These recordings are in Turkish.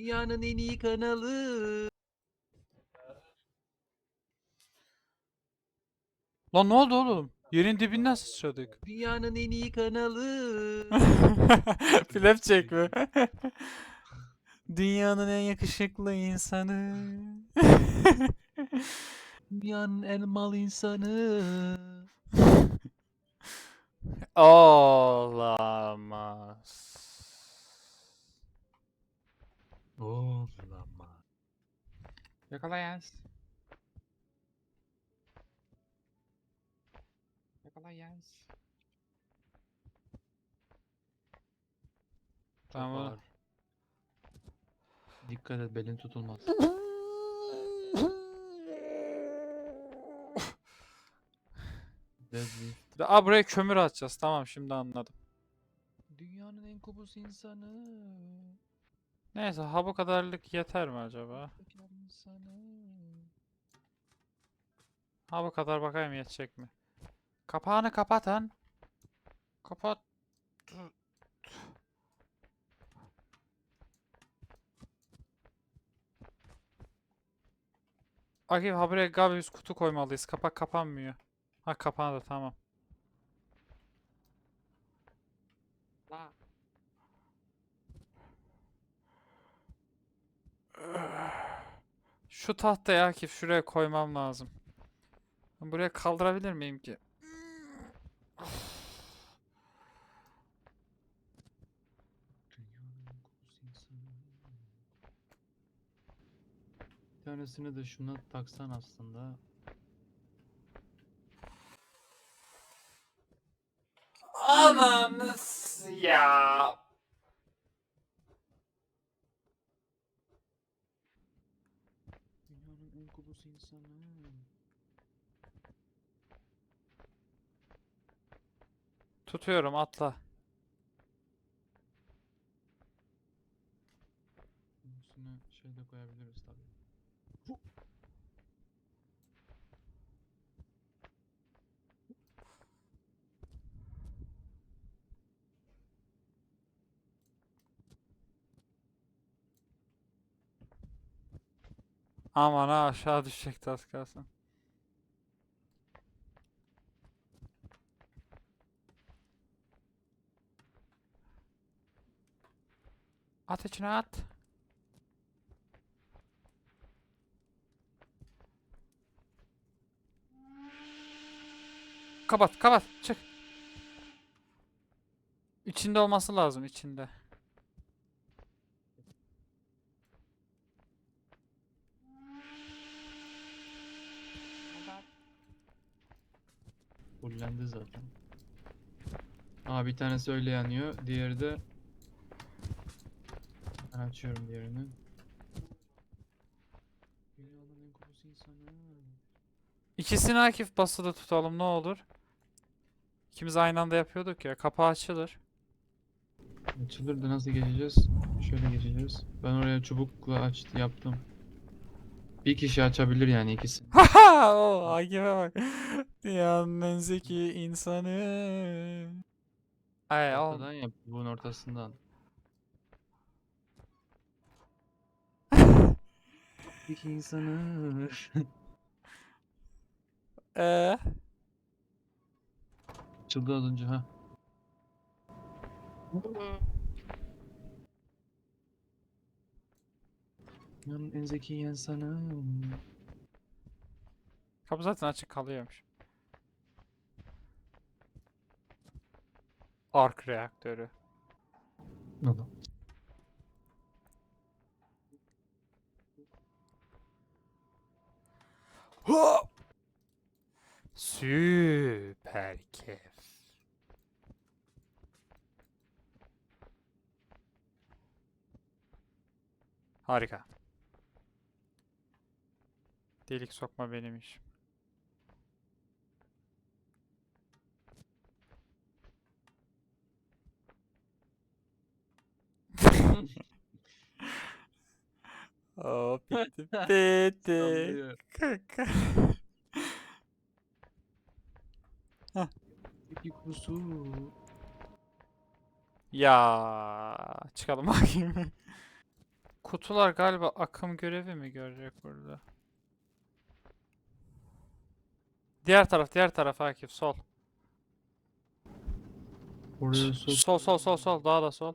Dünyanın en iyi kanalı. Lan ne oldu oğlum? Yerin dibinden sıçradık. Dünyanın en iyi kanalı. Flap çekme. Dünyanın en yakışıklı insanı. Dünyanın en mal insanı. Olamaz. Yakalayız. Yakalayız. Çok Tamam. ağır. Dikkat et belin tutulmaz. Deadlift. Aa buraya kömür atacağız. Tamam şimdi anladım. Dünyanın en kubus insanı. Neyse ha bu kadarlık yeter mi acaba? İnsanı. Ha bu kadar bakayım yetecek mi? Kapağını kapatın. Kapat. Akif ha buraya Gabius kutu koymalıyız. Kapak kapanmıyor. Ha kapandı tamam. Şu tahtayı Akif şuraya koymam lazım. Buraya kaldırabilir miyim ki? Bir tanesini de şuna taksan aslında. Ananız ya. Kubus insanı. Tutuyorum atla. Üstüne şey de koyabiliriz tabii. Aman ha aşağı düşecek az kalsın. At içine at. Kapat kapat çık. İçinde olması lazım içinde. Fullendi zaten. Aa bir tanesi öyle yanıyor. Diğeri de ben açıyorum diğerini. Dünyanın en. İkisini Akif basılı tutalım ne olur. İkimiz aynı anda yapıyorduk ya. Kapağı açılır. Açılır da nasıl geçeceğiz? Şöyle geçeceğiz. Ben oraya çubukla açtı yaptım. Bir kişi açabilir yani ikisi. Haha! O Akif'e bak. Dünyanın en zeki insanı. Ay oğlum. Ortadan yap, bunun ortasından. İki insanı. Ee, Açıldı az önce ha. Dünyanın en zeki insanı. kapı zaten açık kalıyormuş. Ark reaktörü. Allah. Süper keyif. Harika. Delik sokma benim işim. Hop bitti. Bitti. Kaka. İki kusu. Ya çıkalım bakayım. kutular galiba akım görevi mi görecek burada? Diğer taraf, diğer taraf Akif, sol. Oraya sok. Sol, sol, sol, sol, daha da sol.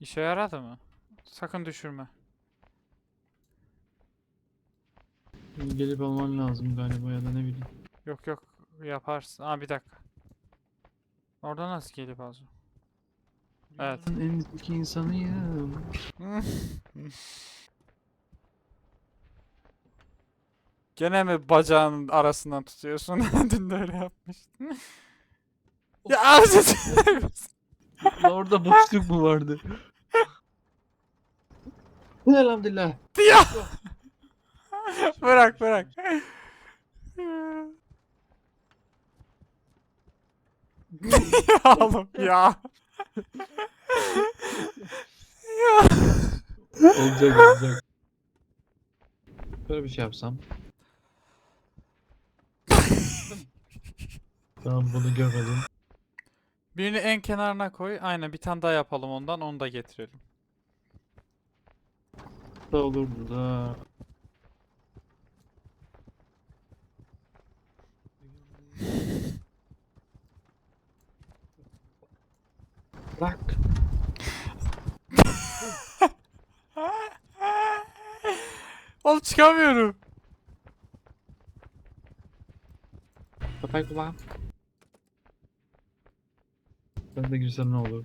İşe yaradı mı? Sakın düşürme. Gelip alman lazım galiba ya da ne bileyim. Yok yok yaparsın. Aa bir dakika. Orada nasıl gelip az? Evet. En zeki insanıyım. Gene mi bacağının arasından tutuyorsun? Dün de öyle yapmıştın. ya ağzı orada boşluk mu vardı? Elhamdülillah. ya. bırak bırak. Ya oğlum ya. ya. olacak olacak. Böyle bir şey yapsam. tamam bunu görmedim. Birini en kenarına koy. Aynen bir tane daha yapalım ondan. Onu da getirelim. Da olurdu da. Bak. Oğlum çıkamıyorum. Köpek kulağım. Ben de girsem ne olur?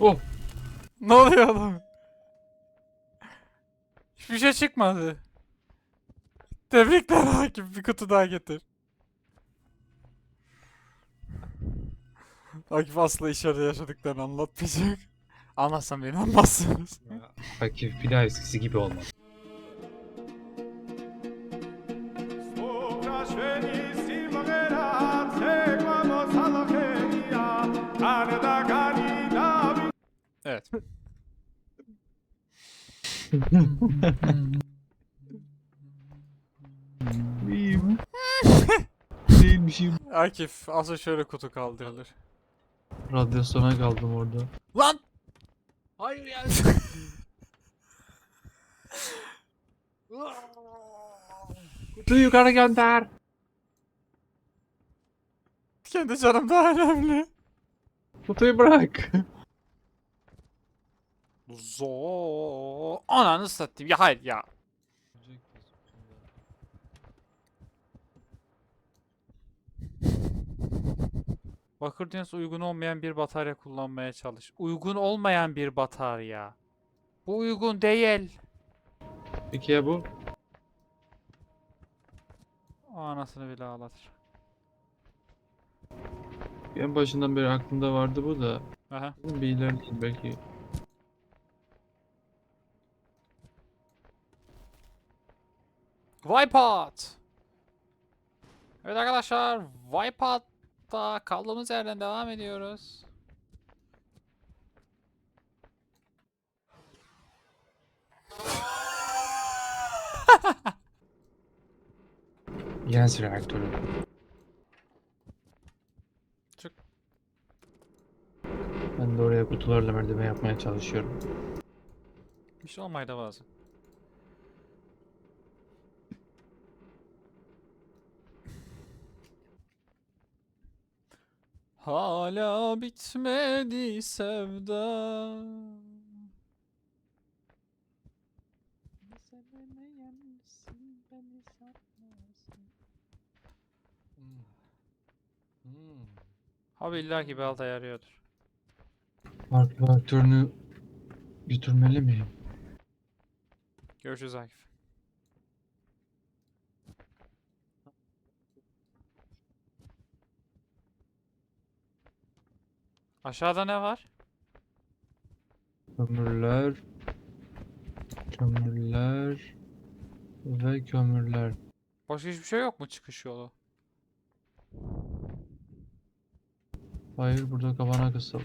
Oh! Ne oluyor oğlum? Hiçbir şey çıkmadı. Tebrikler Akif. Bir kutu daha getir. Akif asla içeride yaşadıklarını anlatmayacak. Anlatsam beni anmazsınız. Akif bir daha eskisi gibi olmaz. Evet. İyiyim. Değilmişim. Akif asıl şöyle kutu kaldırılır. Radyasyona kaldım orada. Lan! Hayır ya. Kutuyu yukarı gönder. Kendi canım daha önemli. Kutuyu bırak. Zo. Ananı satayım. Ya hayır ya. Bakır dünyası uygun olmayan bir batarya kullanmaya çalış. Uygun olmayan bir batarya. Bu uygun değil. Peki ya bu? O anasını bile ağlatır. En başından beri aklımda vardı bu da. Aha. Bir ilerleyin belki. Wipeout. Evet arkadaşlar, Wipeout'ta kaldığımız yerden devam ediyoruz. Gens reaktörü. Çık. Ben de oraya kutularla merdiven yapmaya çalışıyorum. Bir şey olmaydı lazım. Hala bitmedi sevda. Abi illa ki balta yarıyordur. Ark reaktörünü götürmeli miyim? Görüşürüz Akif. Aşağıda ne var? Kömürler. Kömürler. Ve kömürler. Başka hiçbir şey yok mu çıkış yolu? Hayır burada kafana kısıl.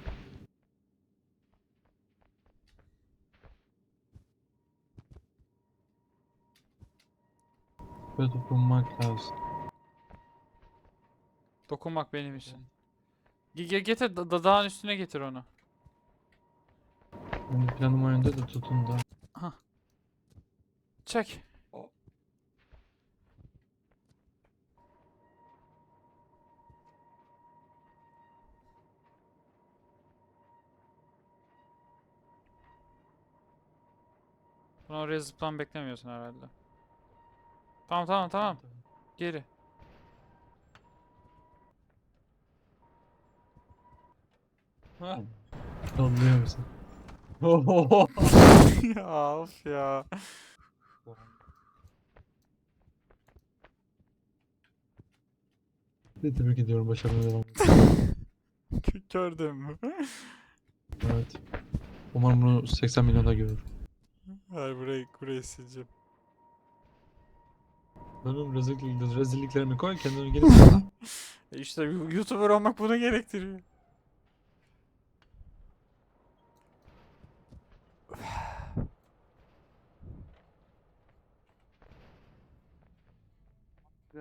Ve dokunmak lazım. Dokunmak benim için. Ge- ge- getir da- da- dağın üstüne getir onu. Benim planım o yönde de tutun da. Çek. Bunu oraya zıplam beklemiyorsun herhalde. Tamam tamam tamam. Geri. Ha. Anlıyor musun? Ya of ya. Tebrik ediyorum başarılı devam. Gördün mü? Evet. Umarım bunu 80 milyonda görür. Hayır burayı, burayı sileceğim. Benim rezillik, rezilliklerimi koy kendini gelip İşte YouTuber olmak bunu gerektiriyor.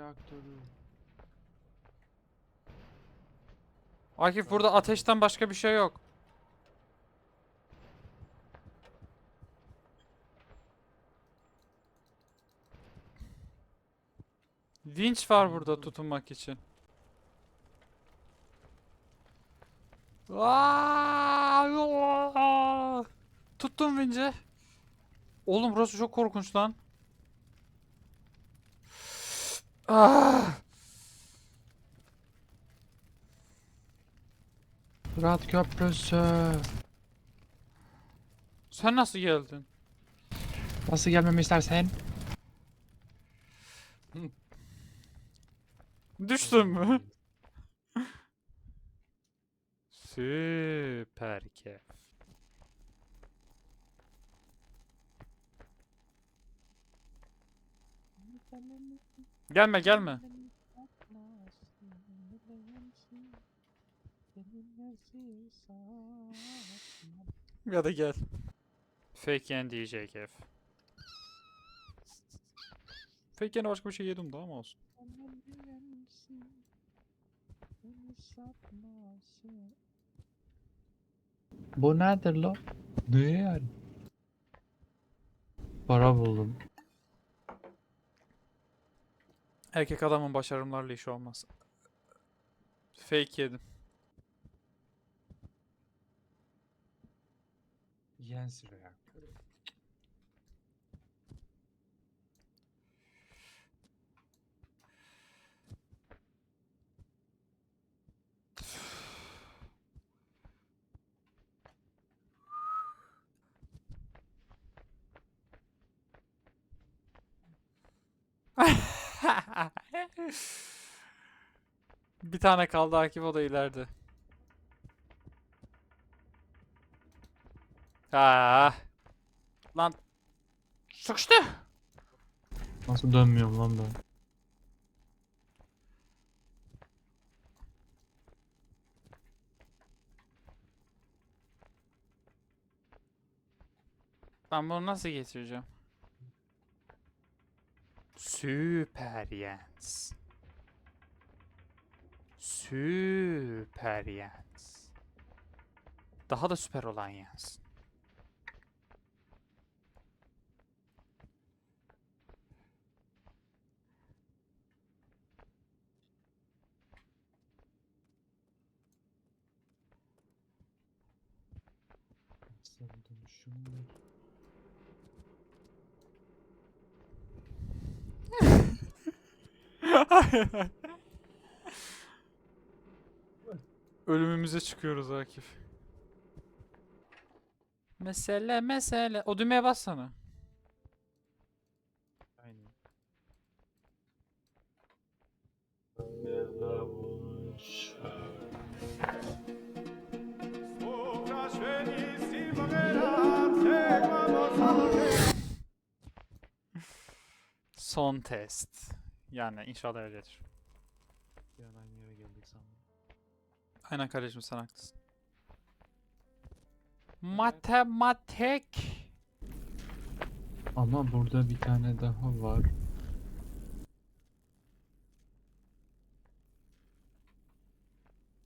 Reaktörü. Akif burada ateşten başka bir şey yok. Vinç var burada tutunmak için. Tuttum vinci. Oğlum burası çok korkunç lan. Ah! Fırat Köprüsü. Sen nasıl geldin? Nasıl gelmemi istersen? Düştün mü? Süper keyif. Gelme gelme. Ya da gel. Fake yen DJ keyif. Fake yene başka bir şey yedim daha ama olsun. Bu nedir lo? Ne yani? Para buldum. Erkek adamın başarımlarla işi olmaz. Fake yedim. Yens reaktörü. Bir tane kaldı Akif o da ileride. Ha. Lan sıkıştı. Nasıl dönmüyorum lan ben? Ben bunu nasıl getireceğim? Süper Jens. Süper Jens. Daha da süper olan Jens. Nasıl dönüşüm? Ölümümüze çıkıyoruz Akif. Mesele mesele. O düğmeye bassana. Aynen. Son test. Yani inşallah öyledir. Yani aynı yere geldik sandım. Aynen kardeşim sen haklısın. Ee, Matematik. Ama burada bir tane daha var.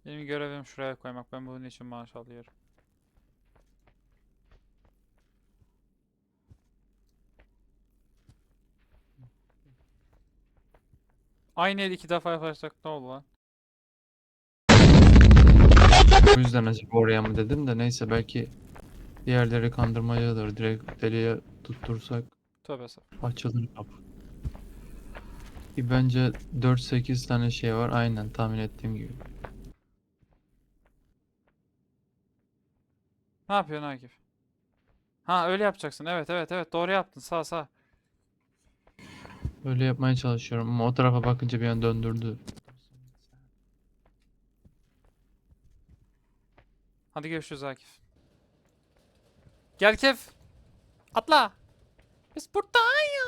Benim görevim şuraya koymak. Ben bunun için maaş alıyorum. Aynı el iki defa yaparsak ne olur lan? O yüzden acaba oraya mı dedim de neyse belki diğerleri kandırmacadır. Direkt deliye tuttursak Tövbe estağfurullah. açılır kapı. Ki bence 4-8 tane şey var. Aynen tahmin ettiğim gibi. Ne yapıyorsun Akif? Ha öyle yapacaksın. Evet evet evet doğru yaptın. Sağ sağ. Öyle yapmaya çalışıyorum ama o tarafa bakınca bir an döndürdü. Hadi görüşürüz Akif. Gel Kef. Atla. Biz buradayız.